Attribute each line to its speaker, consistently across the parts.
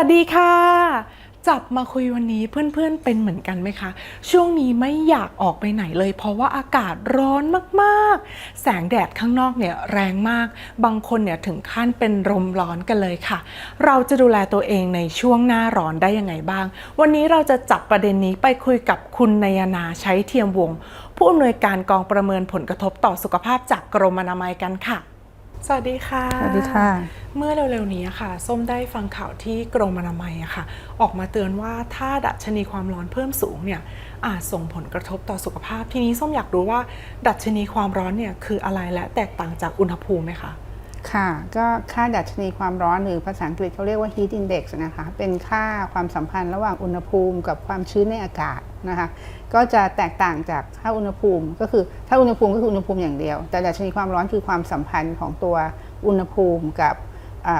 Speaker 1: วัสดีค่ะ จับมาคุยวันนี้เพื่อนๆเป็นเหมือนกันไหมคะ ช่วงนี้ไม่อยากออกไปไหนเลย เพราะว่าอากาศร้อนมากๆ แสงแดดข้างนอกเนี่ยแรงมาก บางคนเนี่ยถึงขั้นเป็นลมร้อนกันเลยค่ะ เราจะดูแลตัวเองในช่วงหน้าร้อนได้ยังไงบ้าง วันนี้เราจะจับประเด็นนี้ไปคุยกับคุณนายนาใช้เทียมวง ผู้อำนวยการกองประเมินผลกระทบต่อสุขภาพจากกรมอนามัยกันค่ะ สวัสดีค่ะ
Speaker 2: สวัสดีค่ะ
Speaker 1: เมื่อเร็วๆนี้อะค่ะ ส้มได้ฟังข่าวที่กรมอนามัยอะค่ะ ออกมาเตือนว่าถ้าดัชนีความร้อนเพิ่มสูงเนี่ยอาจส่งผลกระทบต่อสุขภาพ ทีนี้ส้มอยากรู้ว่า ดัชนีความร้อนเนี่ยคืออะไรและแตกต่างจากอุณหภูมิไหมคะ
Speaker 2: ค่ะ ก็ค่าดัชนีความร้อนหรือภาษาอังกฤษเขาเรียกว่า heat index นะคะ เป็นค่าความสัมพันธ์ระหว่างอุณหภูมิกับความชื้นในอากาศนะคะ ก็จะแตกต่างจากค่าอุณหภูมิ ก็คือถ้าอุณหภูมิก็คืออุณหภูมิอย่างเดียว แต่ดัชนีความร้อนคือความสัมพันธ์ของตัวอุณหภูมิกับ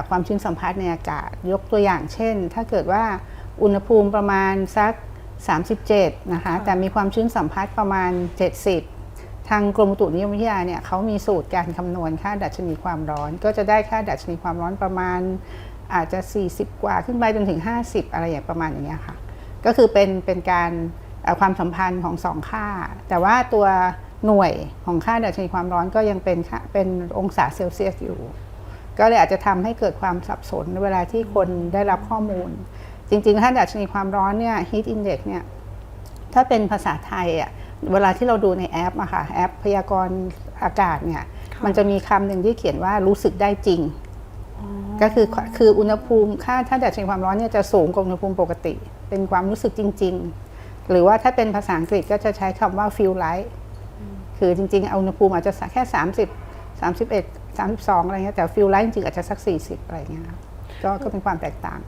Speaker 2: ความชื้นสัมพัทธ์ในอากาศ ยกตัวอย่างเช่น ถ้าเกิดว่าอุณหภูมิประมาณสัก 37 นะคะ แต่มีความชื้นสัมพัทธ์ประมาณ 70 ทางกรมอุตุนิยมวิทยาเนี่ยเขามีสูตรการคำนวณค่าดัชนีความร้อน ก็จะได้ค่าดัชนีความร้อนประมาณอาจจะ 40 กว่าขึ้นไปจนถึง 50 อะไรอย่างประมาณอย่างเงี้ยค่ะ ก็คือเป็นเป็นการความสัมพันธ์ของสองค่า แต่ว่าตัวหน่วยของค่าดัชนีความร้อนก็ยังเป็นค่าเป็นองศาเซลเซียสอยู่ ก็เลยอาจจะทำให้เกิดความสับสนเวลาที่คนได้รับข้อมูล จริงๆค่าดัชนีความร้อนเนี่ย heat index เนี่ย ถ้าเป็นภาษาไทยอะ เวลาที่เราดูในแอปอะค่ะแอปพยากรณ์อากาศเนี่ย
Speaker 1: ค่ะ
Speaker 2: มันจะมีคำหนึ่งที่เขียนว่ารู้สึกได้จริง ก็คือคืออุณหภูมิค่าถ้าดัชนีความร้อนเนี่ยจะสูงกว่าอุณหภูมิปกติ เป็นความรู้สึกจริง ๆ หรือว่าถ้าเป็นภาษาอังกฤษก็จะใช้คำว่า feel like คือจริงๆเอาอุณหภูมิอาจจะแค่ 30 31 32 อะไรเงี้ยแต่ feel like จริงๆอาจจะสัก 40 อะไรเงี้ยครับก็ก็เป็นความแตกต่าง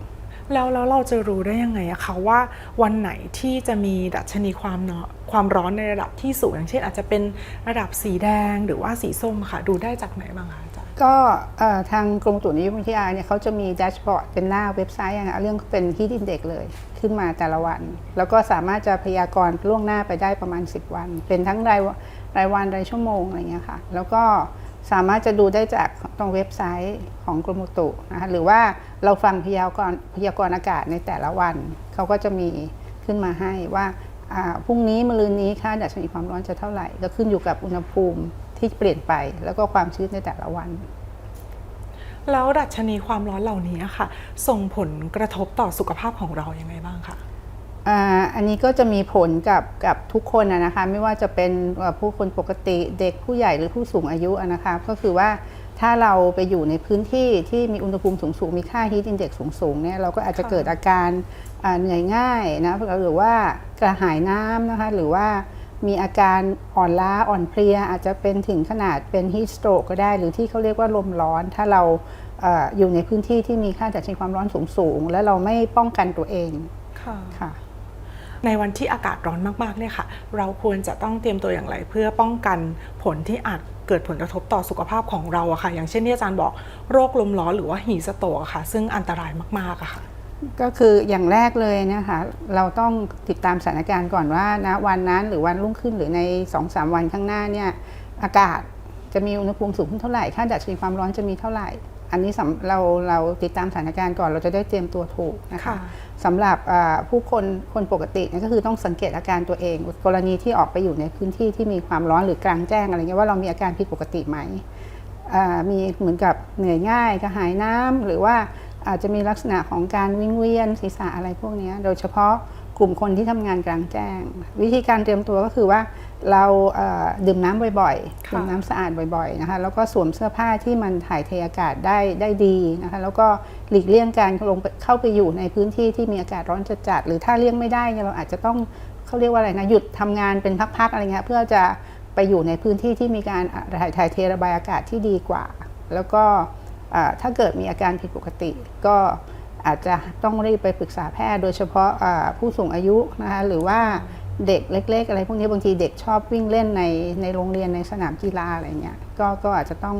Speaker 1: แล้วแล้วเราจะรู้ได้ยังไงอะคะว่าวันไหนที่จะมีดัชนีความเนาะความร้อนในระดับที่สูง อย่างเช่น อาจจะเป็นระดับสีแดงหรือว่าสีส้มค่ะ ดูได้จากไหนบ้างคะอาจารย์
Speaker 2: ก็ทางกรมตุนิยมวิทยาเนี่ยเขาจะมีแดชบอร์ดเป็นหน้าเว็บไซต์อะนะเรื่องเป็น heat index เลยขึ้นมาแต่ละวัน แล้วก็สามารถจะพยากรณ์ล่วงหน้าไปได้ประมาณ 10 วัน เป็นทั้งรายรายวันรายชั่วโมงอะไรเงี้ยค่ะ แล้วก็สามารถจะดูได้จากตรงเว็บไซต์ของกรมอุตุนะคะหรือว่า เราฟังพยากรณ์พยากรณ์อากาศในแต่ละวัน เขาก็จะมีขึ้นมาให้ว่าอ่าพรุ่งนี้มะรืนนี้ค่าดัชนีความร้อนจะเท่าไหร่ ก็ขึ้นอยู่กับอุณหภูมิที่เปลี่ยนไป แล้วก็ความชื้นในแต่ละวัน
Speaker 1: แล้วดัชนีความร้อนเหล่านี้อะค่ะ ส่งผลกระทบต่อสุขภาพของเรายังไงบ้างคะ
Speaker 2: อ่าอันนี้ก็จะมีผลกับกับทุกคนนะนะคะ ไม่ว่าจะเป็นเอ่อผู้คนปกติเด็กผู้ใหญ่หรือผู้สูงอายุอะนะคะ ก็คือว่า ถ้าเราไปอยู่ในพื้นที่ที่มีอุณหภูมิสูงๆมีค่า heat index สูงๆเนี่ยเราก็อาจจะ
Speaker 1: ค่ะ
Speaker 2: เกิดอาการอ่าเหนื่อยง่ายนะหรือว่ากระหายน้ำนะคะหรือว่ามีอาการอ่อนล้าอ่อนเพลีย อาจจะเป็นถึงขนาดเป็น heat stroke ก็ได้ หรือที่เขาเรียกว่าลมร้อน ถ้าเราเอออยู่ในพื้นที่ที่มีค่าดัชนีความร้อนสูงๆและเราไม่ป้องกันตัวเอง
Speaker 1: ค่ะ
Speaker 2: ค่ะ
Speaker 1: ในวันที่อากาศร้อนมากๆเนี่ยค่ะ เราควรจะต้องเตรียมตัวอย่างไร เพื่อป้องกันผลที่อาจเกิดผลกระทบต่อสุขภาพของเราอะค่ะ อย่างเช่นที่อาจารย์บอกโรคลมร้อนหรือว่าหีสโตกอะค่ะ ซึ่งอันตรายมากๆอะค่ะ
Speaker 2: ก็คืออย่างแรกเลยนะคะเราต้องติดตามสถานการณ์ก่อนว่านะวันนั้นหรือวันรุ่งขึ้นหรือใน 2-3 วันข้างหน้าเนี่ยอากาศจะมีอุณหภูมิสูงขึ้นเท่าไหร่ค่าดัชนีความร้อนจะมีเท่าไหร่ อันนี้สำเราเราติดตามสถานการณ์ก่อนเราจะได้เตรียมตัวถูกนะคะ
Speaker 1: ค่ะ
Speaker 2: สำหรับอ่าผู้คนคนปกติเนี่ยก็คือต้องสังเกตอาการตัวเอง กรณีที่ออกไปอยู่ในพื้นที่ที่มีความร้อนหรือกลางแจ้งอะไรเงี้ยว่าเรามีอาการผิดปกติไหมอ่ามีเหมือนกับเหนื่อยง่ายกระหายน้ำหรือว่าอาจจะมีลักษณะของการวิงเวียนศีรษะอะไรพวกเนี้ยโดยเฉพาะ กลุ่มคนที่ทำงานกลางแจ้ง วิธีการเตรียมตัวก็คือว่าเราเอ่อดื่มน้ำบ่อยๆ
Speaker 1: ค่ะ
Speaker 2: ดื่มน้ำสะอาดบ่อยๆนะคะแล้วก็สวมเสื้อผ้าที่มันถ่ายเทอากาศได้ได้ดีนะคะแล้วก็หลีกเลี่ยงการลงไปเข้าไปอยู่ในพื้นที่ที่มีอากาศร้อนจัดๆหรือถ้าเลี่ยงไม่ได้เนี่ยเราอาจจะต้องเขาเรียกว่าอะไรนะหยุดทำงานเป็นพักๆอะไรเงี้ยเพื่อจะไปอยู่ในพื้นที่ที่มีการถ่ายถ่ายเทระบายอากาศที่ดีกว่า แล้วก็อ่าถ้าเกิดมีอาการผิดปกติก็ อาจจะต้องรีบไปปรึกษาแพทย์โดยเฉพาะอ่าผู้สูงอายุนะคะหรือว่าเด็กเล็ก ๆ อะไรพวกนี้บางทีเด็กชอบวิ่งเล่นในในโรงเรียนในสนามกีฬาอะไรเงี้ยก็ก็อาจจะต้อง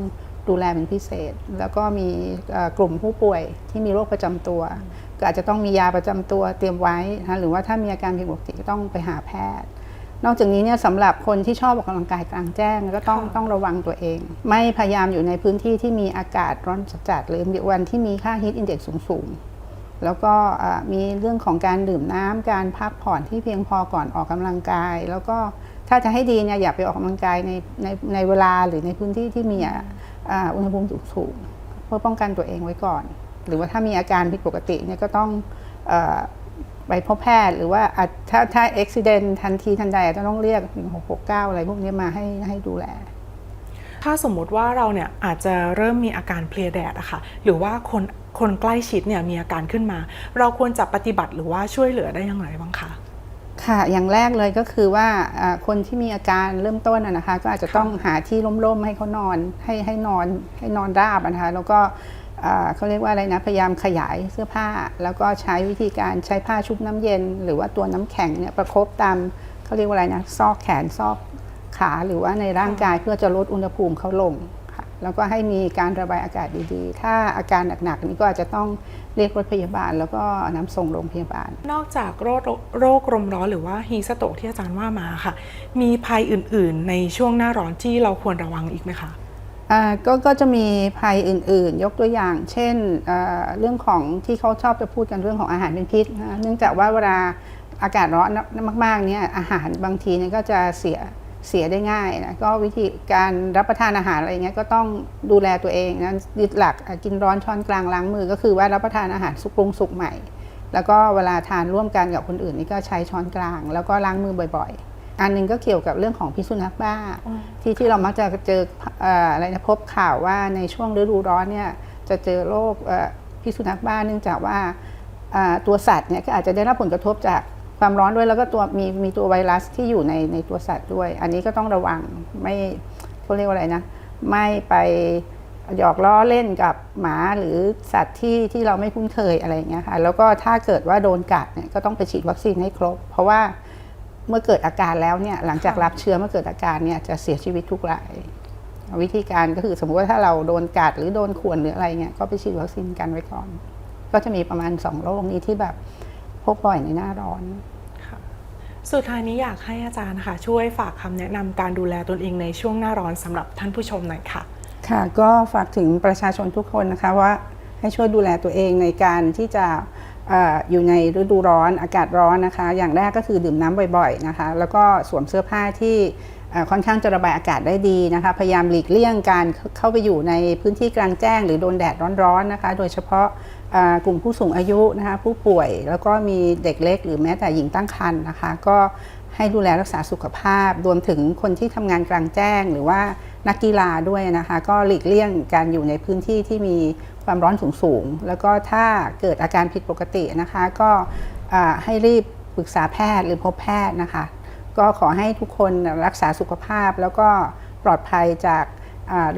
Speaker 2: ดูแลเป็นพิเศษ แล้วก็มีเอ่อกลุ่มผู้ป่วยที่มีโรคประจำตัว ก็อาจจะต้องมียาประจำตัวเตรียมไว้นะคะหรือว่าถ้ามีอาการผิดปกติก็ต้องไปหาแพทย์ นอกจากนี้เนี่ยสำหรับคนที่ชอบออกกำลังกายกลางแจ้งก็ต้อง
Speaker 1: ค่ะ
Speaker 2: ต้องระวังตัวเอง ไม่พยายามอยู่ในพื้นที่ที่มีอากาศร้อนจัดๆหรือวันที่มีค่า heat index สูงๆ แล้วก็อ่ามีเรื่องของการดื่มน้ำการพักผ่อนที่เพียงพอก่อนออกกำลังกาย แล้วก็ถ้าจะให้ดีเนี่ยอย่าไปออกกำลังกายในในในเวลาหรือในพื้นที่ที่มีอะอ่าอุณหภูมิสูงๆเพื่อป้องกันตัวเองไว้ก่อน หรือว่าถ้ามีอาการผิดปกติเนี่ยก็ต้องเออไปพบแพทย์ หรือว่าอาจถ้าถ้าอุบิเหตุทันทีทันใดอาจจะต้องเรียก 1669 อะไรพวกนี้มาให้ให้ดูแล
Speaker 1: ถ้าสมมุติว่าเราเนี่ยอาจจะเริ่มมีอาการเพลียแดดอะค่ะหรือว่าคน คนใกล้ชิดเนี่ยมีอาการขึ้นมา เราควรจะปฏิบัติหรือว่าช่วยเหลือได้อย่างไรบ้างคะ
Speaker 2: ค่ะ อย่างแรกเลยก็คือว่าคนที่มีอาการเริ่มต้นอะนะคะ ก็อาจจะต้องหาที่ร่มๆให้เขานอนให้ให้นอนให้นอนราบนะคะแล้วก็เขาเรียกว่าอะไรนะพยายามขยายเสื้อผ้า แล้วก็ใช้วิธีการใช้ผ้าชุบน้ำเย็น หรือว่าตัวน้ำแข็งเนี่ยประคบตามเขาเรียกว่าอะไรนะซอกแขนซอกขาหรือว่าในร่างกายเพื่อจะลดอุณหภูมิเขาลง แล้วก็ให้มีการระบายอากาศดีๆ ถ้าอาการหนักๆนี่ก็อาจจะต้องเรียกรถพยาบาล แล้วก็นำส่งโรงพยาบาล
Speaker 1: นอกจากโรคโรคลมร้อนหรือว่าฮีสโตกที่อาจารย์ว่ามาค่ะ มีภัยอื่นๆ ในช่วงหน้าร้อนที่เราควรระวังอีกไหมคะ
Speaker 2: อ่าก็ก็จะมีภัยอื่นๆ ยกตัวอย่าง เช่นเอ่อเรื่องของที่เขาชอบจะพูดกันเรื่องของอาหารเป็นพิษนะเนื่องจากว่าเวลาอากาศร้อนมากๆเนี่ยอาหารบางทีเนี่ยก็จะเสีย เสียได้ง่ายนะก็วิธีการรับประทานอาหารอะไรเงี้ยก็ต้องดูแลตัวเองนะยึดหลักอะกินร้อนช้อนกลางล้างมือ ก็คือว่ารับประทานอาหารสุกปรุงสุกใหม่ แล้วก็เวลาทานร่วมกันกับคนอื่นนี่ก็ใช้ช้อนกลาง แล้วก็ล้างมือบ่อยๆ อันหนึงก็เกี่ยวกับเรื่องของพิษสุนัขบ้า
Speaker 1: อืม
Speaker 2: ที่ที่เรามักจะเจอเอ่ออะไรนะพบข่าวว่าในช่วงฤดูร้อนเนี่ยจะเจอโรคเอ่อพิษสุนัขบ้าเนื่องจากว่าอ่าตัวสัตว์เนี่ยก็อาจจะได้รับผลกระทบจาก ความร้อนด้วยแล้วก็ตัวมีมีตัวไวรัสที่อยู่ในในตัวสัตว์ด้วย อันนี้ก็ต้องระวังไม่เขาเรียกว่าอะไรนะ ไม่ไปหยอกล้อเล่นกับหมาหรือสัตว์ที่ที่เราไม่คุ้นเคยอะไรอย่างเงี้ยค่ะแล้วก็ถ้าเกิดว่าโดนกัดเนี่ยก็ต้องไปฉีดวัคซีนให้ครบ เพราะว่าเมื่อเกิดอาการแล้วเนี่ยหลังจากรับเชื้อเมื่อเกิดอาการเนี่ยจะเสียชีวิตทุกรายวิธีการก็คือสมมติว่าถ้าเราโดนกัดหรือโดนข่วนหรืออะไรเงี้ยก็ไปฉีดวัคซีนกันไว้ก่อน ก็จะมีประมาณสองโรคนี้ที่แบบ พบบ่อยในหน้าร้อน
Speaker 1: ค่ะสุดท้ายนี้อยากให้อาจารย์ค่ะ ช่วยฝากคำแนะนำการดูแลตนเองในช่วงหน้าร้อนสำหรับท่านผู้ชมหน่อยค่ะ
Speaker 2: ค่ะก็ฝากถึงประชาชนทุกคนนะคะว่าให้ช่วยดูแลตัวเองในการที่จะเอออยู่ในฤดูร้อนอากาศร้อนนะคะ อย่างแรกก็คือดื่มน้ำบ่อยๆนะคะ แล้วก็สวมเสื้อผ้าที่เอ่อค่อนข้างจะระบายอากาศได้ดีนะคะ พยายามหลีกเลี่ยงการเข้าไปอยู่ในพื้นที่กลางแจ้ง หรือโดนแดดร้อนๆนะคะ โดยเฉพาะเอ่อ กลุ่มผู้สูงอายุนะคะผู้ป่วยแล้วก็มีเด็กเล็ก หรือแม้แต่หญิงตั้งครรภ์นะคะ ก็ให้ดูแลรักษาสุขภาพ รวมถึงคนที่ทำงานกลางแจ้ง หรือว่านักกีฬาด้วยนะคะ ก็หลีกเลี่ยงการอยู่ในพื้นที่ที่มีความร้อนสูงๆแล้วก็ถ้าเกิดอาการผิดปกตินะคะ ก็ให้รีบปรึกษาแพทย์หรือพบแพทย์นะคะ ก็ขอให้ทุกคนรักษาสุขภาพแล้วก็ปลอดภัยจาก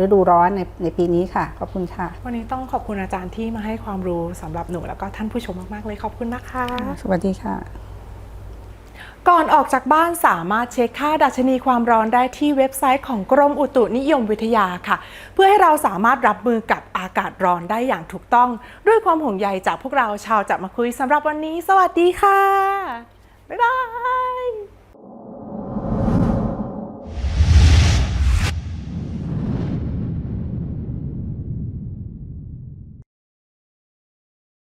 Speaker 2: ฤดูร้อนในในปีนี้ค่ะ ขอบคุณค่ะ
Speaker 1: วันนี้ต้องขอบคุณอาจารย์ที่มาให้ความรู้สำหรับหนูแล้วก็ท่านผู้ชมมาก ๆ เลยขอบคุณนะคะ
Speaker 2: สวัสดีค่ะ
Speaker 1: ก่อนออกจากบ้านสามารถเช็คค่าดัชนีความร้อนได้ที่เว็บไซต์ของกรมอุตุนิยมวิทยาค่ะ เพื่อให้เราสามารถรับมือกับอากาศร้อนได้อย่างถูกต้อง ด้วยความห่วงใยจากพวกเราชาวจับมาคุยสำหรับวันนี้ สวัสดีค่ะบ๊ายบาย